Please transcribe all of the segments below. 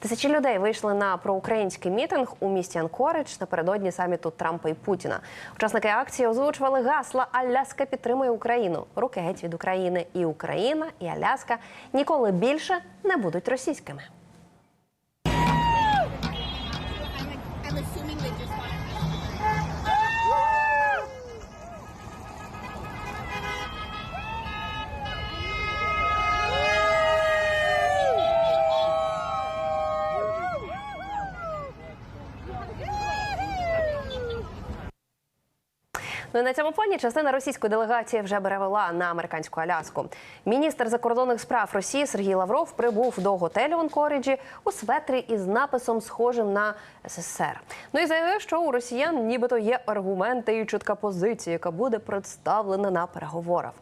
Тисячі людей вийшли на проукраїнський мітинг у місті Анкоридж напередодні саміту Трампа і Путіна. Учасники акції озвучували гасла Аляска підтримує Україну. Руки геть від України. І Україна, і Аляска ніколи більше не будуть російськими. I'm assuming they just want Ну і на цьому фоні частина російської делегації вже перевела на американську Аляску. Міністр закордонних справ Росії Сергій Лавров прибув до готелю в Анкоріджі у светрі із написом, схожим на СССР. Ну і заявив, що у росіян нібито є аргументи і чітка позиція, яка буде представлена на переговорах.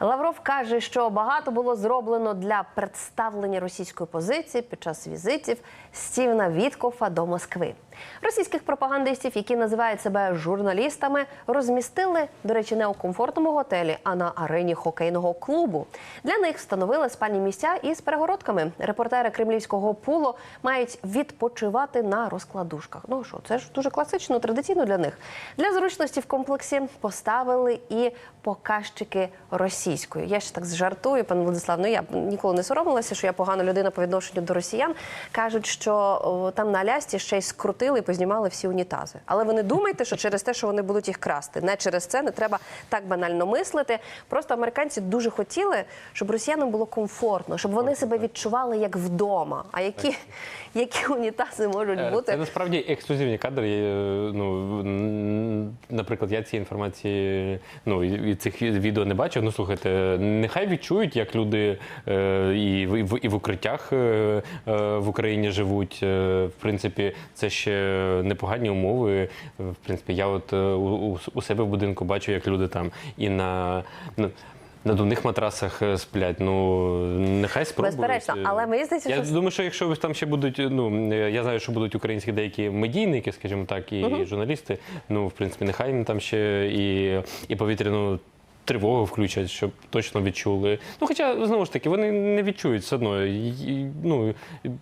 Лавров каже, що багато було зроблено для представлення російської позиції під час візитів Стівена Віткофа до Москви. Російських пропагандистів, які називають себе журналістами, розмістили, до речі, не у комфортному готелі, а на арені хокейного клубу. Для них встановили спальні місця із перегородками. Репортери кремлівського пулу мають відпочивати на розкладушках. Ну що, це ж дуже класично, традиційно для них. Для зручності в комплексі поставили і показчики російською. Я ще так жартую, пане Владислав. Ну я ніколи не соромилася, що я погана людина по відношенню до росіян. Кажуть, що о, там на Алясці ще й скрутили і познімали всі унітази. Але ви не думайте, що через те, що вони будуть їх красти. Не через це не треба так банально мислити. Просто американці дуже хотіли, щоб росіянам було комфортно, щоб вони себе відчували як вдома. А які, які унітази можуть Е, бути? Це насправді ексклюзивні кадри. Е, Ну, наприклад, я цієї інформації, ну, і цих відео не бачив. Ну, слухайте, нехай відчують, як люди е, і, в- і, в- укриттях в Україні живуть. В принципі, це ще непогані умови. В принципі, я от е, у, у- себе в будинку бачу, як люди там і на. на Надувних матрасах е, сплять. Ну нехай спробують. Безперечно, але мені здається, я що думаю, що якщо там ще будуть, ну е, я знаю, що будуть українські деякі медійники, скажімо так, і журналісти. Ну, в принципі, нехай їм там ще і, і повітряну. Тривогу включать, щоб точно відчули. Ну, хоча, знову ж таки, вони не відчують все одно. Ну,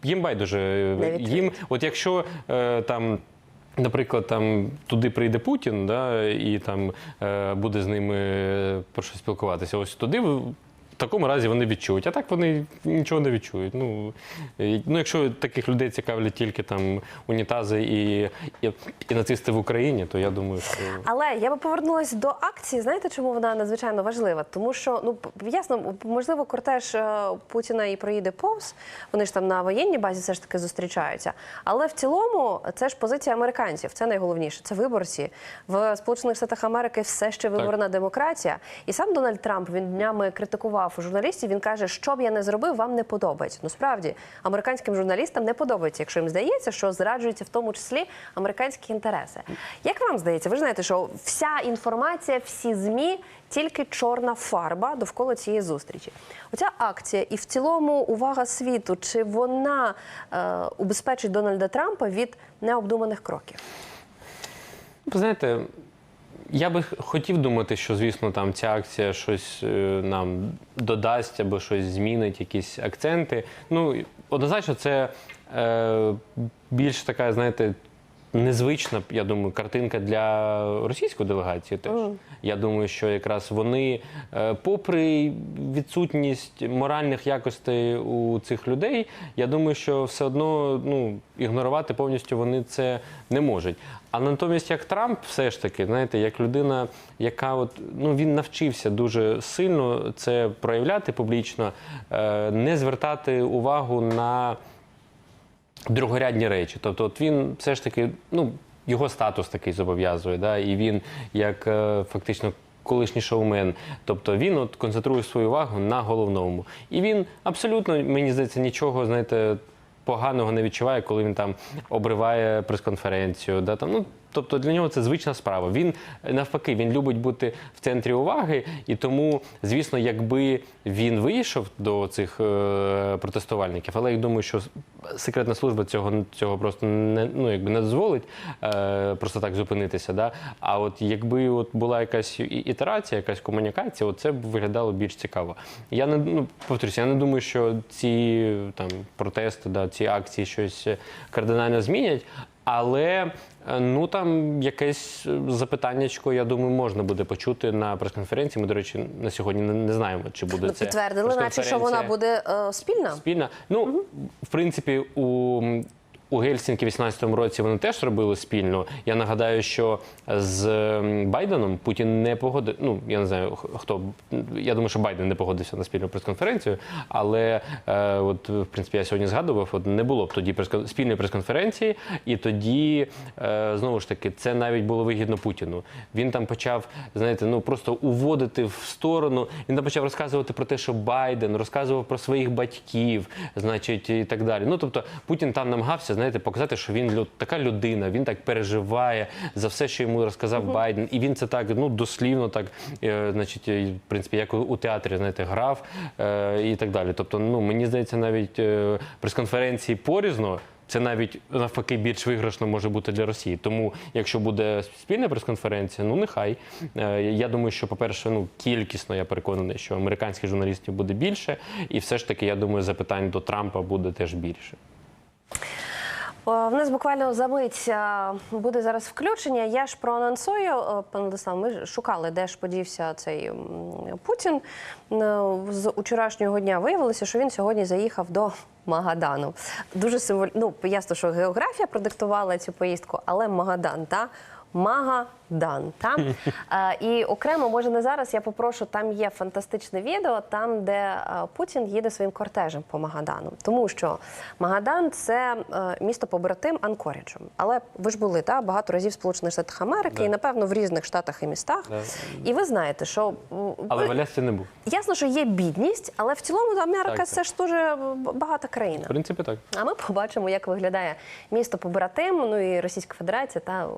їм байдуже. Їм, от якщо е, там. Наприклад, там туди прийде Путін, да, і там е, буде з ними е, про що спілкуватися. Ось туди такому разі вони відчують, а так вони нічого не відчують. Ну, ну якщо таких людей цікавлять тільки там унітази і, і, і нацисти в Україні, то я думаю, що Але я би повернулася до акції. Знаєте, чому вона надзвичайно важлива? Тому що ну ясно, можливо, кортеж е, Путіна і проїде повз. Вони ж там на воєнній базі все ж таки зустрічаються. Але в цілому це ж позиція американців. Це найголовніше. Це виборці в Сполучених Штатах Америки. Все ще виборна демократія. І сам Дональд Трамп він днями критикував журналістів. Він каже, що б я не зробив, вам не подобається. Ну справді американським журналістам не подобається, якщо їм здається, що зраджуються в тому числі американські інтереси. Як вам здається, ви ж знаєте, що вся інформація, всі змі тільки чорна фарба довкола цієї зустрічі. Оця акція і в цілому увага світу, чи вона е, убезпечить Дональда Трампа від необдуманих кроків? ви знаєте. Я би хотів думати, що звісно там ця акція щось е, нам додасть або щось змінить, якісь акценти. Ну однозначно, це е, більш така, знаєте, незвична, я думаю, картинка для російської делегації. Теж я думаю, що якраз вони, е, попри відсутність моральних якостей у цих людей, я думаю, що все одно ну, ігнорувати повністю вони це не можуть. А натомість, як Трамп, все ж таки, знаєте, як людина, яка от ну він навчився дуже сильно це проявляти публічно, е, не звертати увагу на другорядні речі. Тобто, от він все ж таки, ну, його статус такий зобов'язує, да, і він як е, фактично. Колишній шоумен, тобто він от концентрує свою увагу на головному. І він абсолютно, мені здається, нічого, знаєте, поганого не відчуває, коли він там обриває прес-конференцію. Да, там, ну, Тобто для нього це звична справа. Він навпаки, він любить бути в центрі уваги, і тому, звісно, якби він вийшов до цих е, протестувальників, але я думаю, що секретна служба цього, цього просто не ну якби не дозволить е, просто так зупинитися. Да? А от якби от була якась ітерація, якась комунікація, от це б виглядало більш цікаво. Я не ну повторюся, я не думаю, що ці там протести, да, ці акції щось кардинально змінять. Але е, ну там якесь е, запитаннячко, я думаю, можна буде почути на прес-конференції. Ми, до речі, на сьогодні не, знаємо, чи буде Ну, це підтвердили, наче що вона буде е, спільна. спільна. Ну, в принципі, у. У Гельсінкі в 18-му році вони теж робили спільно. Я нагадаю, що з Байденом Путін не погодив. Ну я не знаю хто. Я думаю, що Байден не погодився на спільну прес-конференцію. Але е, от в принципі я сьогодні згадував, от не було б тоді прес спільної прес-конференції, і тоді е, знову ж таки це навіть було вигідно Путіну. Він там почав, знаєте, ну просто уводити в сторону. Він там почав розказувати про те, що Байден розказував про своїх батьків, значить, і так далі. Ну тобто Путін там намагався, знаєте, показати, що він лю- така людина, він так переживає за все, що йому розказав Байден, і він це так ну дослівно, так е, значить, в принципі, як у, у театрі, знаєте, грав е, і так далі. Тобто, ну мені здається, навіть е, прес-конференції порізно. Це навіть навпаки більш виграшно може бути для Росії. Тому, якщо буде спільна прес-конференція, ну нехай. Е, Я думаю, що, по-перше, ну кількісно я переконаний, що американських журналістів буде більше, і все ж таки, я думаю, запитань до Трампа буде теж більше. О, В нас буквально за мить буде зараз включення. Я ж проанонсую, е, пане Владислав, ми шукали, де ж подівся цей Путін. Е, З учорашнього дня виявилося, що він сьогодні заїхав до Магадану. Дуже символь... Ну, ясно, що географія продиктувала цю поїздку, але Магадан, та? Магадан. Та? Е, І окремо, може не зараз, я попрошу, там є фантастичне відео, там, де е, Путін їде своїм кортежем по Магадану. Тому що Магадан це е, місто побратим Анкоріджу. Але ви ж були та, багато разів в Сполучених Штатах Америки Да. і, напевно, в різних штатах і містах. Да. І ви знаєте, що Але в Алясці не був. ясно, що є бідність, але в цілому Америка Так, це ж дуже багата країна. В принципі, так. А ми побачимо, як виглядає місто побратим, ну і Російська Федерація, та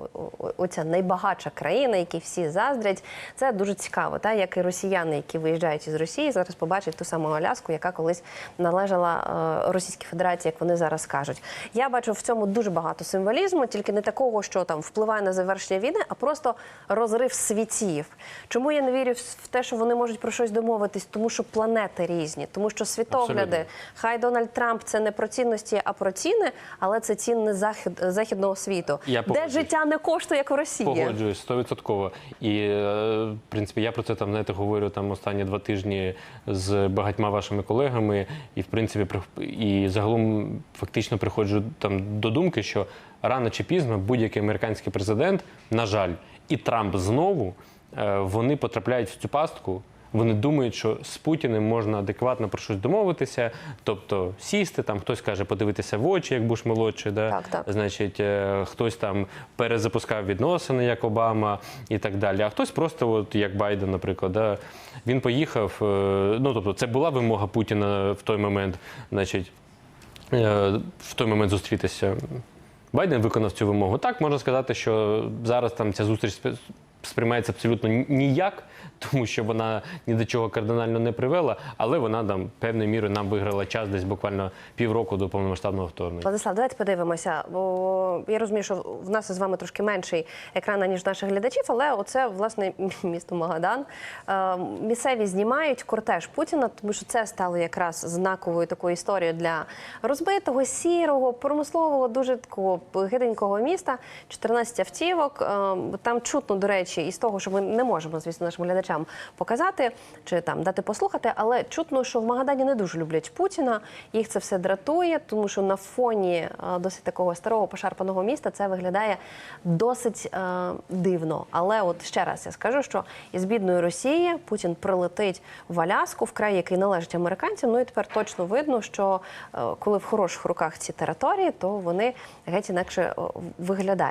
оця найбагатша країна, якій всі заздрять. Це дуже цікаво. Та як і росіяни, які виїжджають із Росії, зараз побачать ту саму Аляску, яка колись належала е, Російській Федерації, як вони зараз кажуть. Я бачу в цьому дуже багато символізму, тільки не такого, що там впливає на завершення війни, а просто розрив світів. Чому я не вірю в в те, що вони можуть про щось домовитись? Тому що планети різні, тому що світогляди. Абсолютно. Хай Дональд Трамп це не про цінності, а про ціни, але це ціни захід західного світу, Я де погоджуюсь. життя не коштує, як у Росії. Погоджуюсь, стовідсотково. І е, в принципі, я про це там знаєте, говорю там останні два тижні з багатьма вашими колегами, і в принципі, при- і загалом фактично приходжу там до думки, що рано чи пізно будь-який американський президент, на жаль, і Трамп знову е, вони потрапляють в цю пастку. Вони думають, що з Путіним можна адекватно про щось домовитися, тобто сісти, там хтось каже подивитися в очі, як Буш молодший, да? Так, так. значить, е, хтось там перезапускав відносини, як Обама і так далі. А хтось просто, от як Байден, наприклад, да, він поїхав. е, Ну тобто, це була вимога Путіна в той момент, значить, е, в той момент зустрітися. Байден виконав цю вимогу. Так можна сказати, що зараз там ця зустріч сприймається абсолютно ніяк, тому що вона ні до чого кардинально не привела, але вона там певною мірою нам виграла час десь буквально півроку до повномасштабного вторгнення. Владислав, давайте подивимося. Бо я розумію, що в нас з вами трошки менший екран, ніж наших глядачів, але оце власне місто Магадан. Е, Місцеві знімають кортеж Путіна, тому що це стало якраз знаковою такою історією для розбитого, сірого, промислового, дуже такого гиденького міста. 14 автівок. Е, Там чутно, до речі, із того, що ми не можемо, звісно, нашим глядачам показати чи там дати послухати, але чутно, що в Магадані не дуже люблять Путіна. Їх це все дратує, тому що на фоні е, досить такого старого пошарпаного міста це виглядає досить е, дивно. Але от ще раз я скажу, що із бідної Росії Путін прилетить в Аляску, в край, який належить американцям. Ну і тепер точно видно, що е, коли в хороших руках ці території, то вони геть інакше е, виглядають.